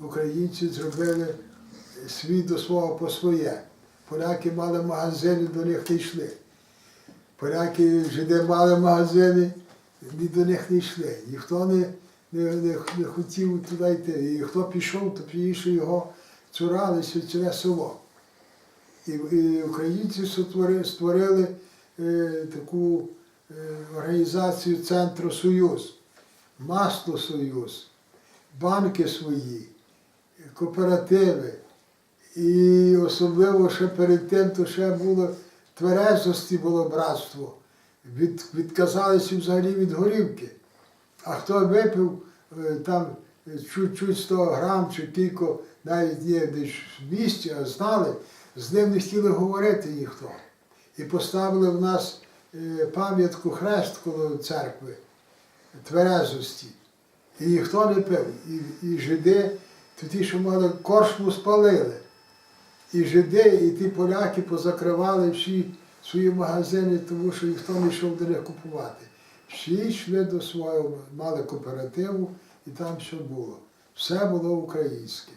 українці зробили свій до свого по своє. Поляки мали магазини, до них не йшли. Поляки, жиди мали магазини, ні до них не йшли. Ніхто не, не, не, не хотів туди йти. І хто пішов, то пізніше його цуралися ціле село. І, і українці сотвори- створили е, таку е, організацію Центру Союз, Масло Союз, банки свої, кооперативи. І особливо ще перед тим, то ще було тверезості було братство. Від, відказалися взагалі від горівки. А хто випив е, там е, чуть-чуть 100 грам чи кілька, навіть є десь в місті, а знали, з ним не хотіли говорити ніхто. І поставили в нас е, пам'ятку хрест коло церкви тверезості. І ніхто не пив. І, і жиди, то ті, що мали коршму спалили. І жиди, і ті поляки позакривали всі свої магазини, тому що ніхто не йшов до них купувати. Всі йшли до свого, мали кооперативу, і там все було. Все було українське.